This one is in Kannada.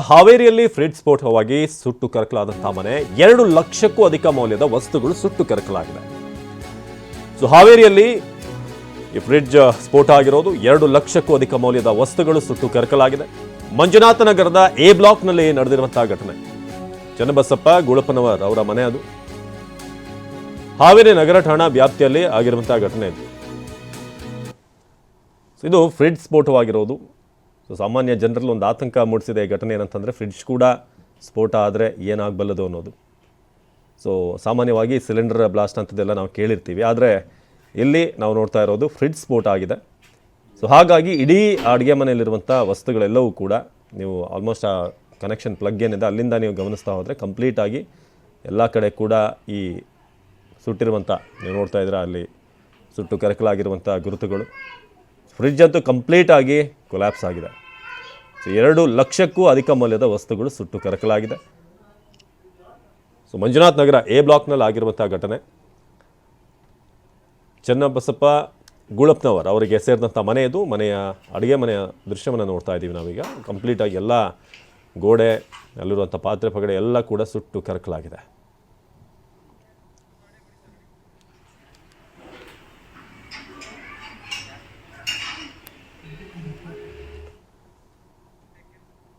ಹಾವೇರಿಯಲ್ಲಿ ಫ್ರಿಡ್ಜ್ ಸ್ಫೋಟವಾಗಿ ಸುಟ್ಟು ಕರಕಲಾದಂತಹ ಮನೆ ಎರಡು ಲಕ್ಷಕ್ಕೂ ಅಧಿಕ ಮೌಲ್ಯದ ವಸ್ತುಗಳು ಸುಟ್ಟು ಕರಕಲಾಗಿದೆ. ಸೊ, ಹಾವೇರಿಯಲ್ಲಿ ಈ ಫ್ರಿಡ್ಜ್ ಸ್ಫೋಟ ಆಗಿರೋದು ಎರಡು ಲಕ್ಷಕ್ಕೂ ಅಧಿಕ ಮೌಲ್ಯದ ವಸ್ತುಗಳು ಸುಟ್ಟು ಕರಕಲಾಗಿದೆ. ಮಂಜುನಾಥ ನಗರದ ಎ ಬ್ಲಾಕ್ನಲ್ಲಿ ನಡೆದಿರುವಂತಹ ಘಟನೆ. ಚನ್ನಬಸಪ್ಪ ಗುಳಪ್ಪನವರ್ ಅವರ ಮನೆ ಅದು. ಹಾವೇರಿ ನಗರ ಠಾಣಾ ವ್ಯಾಪ್ತಿಯಲ್ಲಿ ಆಗಿರುವಂತಹ ಘಟನೆ ಇದು. ಇದು ಫ್ರಿಡ್ಜ್ ಸ್ಫೋಟವಾಗಿರೋದು. ಸೊ ಸಾಮಾನ್ಯ ಜನರಲ್ಲಿ ಒಂದು ಆತಂಕ ಮೂಡಿಸಿದೆ ಘಟನೆ ಏನಂತಂದರೆ ಫ್ರಿಡ್ಜ್ ಕೂಡ ಸ್ಫೋಟ ಆದರೆ ಏನಾಗಬಲ್ಲದು ಅನ್ನೋದು. ಸೊ ಸಾಮಾನ್ಯವಾಗಿ ಸಿಲಿಂಡರ್ ಬ್ಲಾಸ್ಟ್ ಅಂಥದ್ದೆಲ್ಲ ನಾವು ಕೇಳಿರ್ತೀವಿ. ಆದರೆ ಇಲ್ಲಿ ನಾವು ನೋಡ್ತಾ ಇರೋದು ಫ್ರಿಡ್ಜ್ ಸ್ಫೋಟ ಆಗಿದೆ. ಸೊ ಹಾಗಾಗಿ ಇಡೀ ಅಡುಗೆ ಮನೆಯಲ್ಲಿರುವಂಥ ವಸ್ತುಗಳೆಲ್ಲವೂ ಕೂಡ ನೀವು ಆಲ್ಮೋಸ್ಟ್ ಆ ಕನೆಕ್ಷನ್ ಪ್ಲಗ್ ಏನಿದೆ ಅಲ್ಲಿಂದ ನೀವು ಗಮನಿಸ್ತಾ ಹೋದರೆ ಕಂಪ್ಲೀಟಾಗಿ ಎಲ್ಲ ಕಡೆ ಕೂಡ ಈ ಸುಟ್ಟಿರುವಂಥ, ನೀವು ನೋಡ್ತಾ ಇದ್ದೀರಾ ಅಲ್ಲಿ ಸುಟ್ಟು ಕರಕಲಾಗಿರುವಂಥ ಗುರುತುಗಳು. ಫ್ರಿಡ್ಜ್ ಅಂತೂ ಕಂಪ್ಲೀಟಾಗಿ ಕೊಲ್ಯಾಪ್ಸ್ ಆಗಿದೆ. ಸೊ, ಎರಡು ಲಕ್ಷಕ್ಕೂ ಅಧಿಕ ಮೌಲ್ಯದ ವಸ್ತುಗಳು ಸುಟ್ಟು ಕರಕಲಾಗಿದೆ. ಸೊ, ಮಂಜುನಾಥ್ ನಗರ ಎ ಬ್ಲಾಕ್ನಲ್ಲಿ ಆಗಿರುವಂಥ ಘಟನೆ. ಚನ್ನಬಸಪ್ಪ ಗುಳಪ್ನವರ್ ಅವರಿಗೆ ಸೇರಿದಂಥ ಮನೆಯದು ಮನೆಯ, ಅಡುಗೆ ಮನೆಯ ದೃಶ್ಯವನ್ನು ನೋಡ್ತಾ ಇದ್ದೀವಿ ನಾವೀಗ. ಕಂಪ್ಲೀಟಾಗಿ ಎಲ್ಲ ಗೋಡೆ, ಅಲ್ಲಿರುವಂಥ ಪಾತ್ರೆ ಪಗಡೆ ಎಲ್ಲ ಕೂಡ ಸುಟ್ಟು ಕರಕಲಾಗಿದೆ.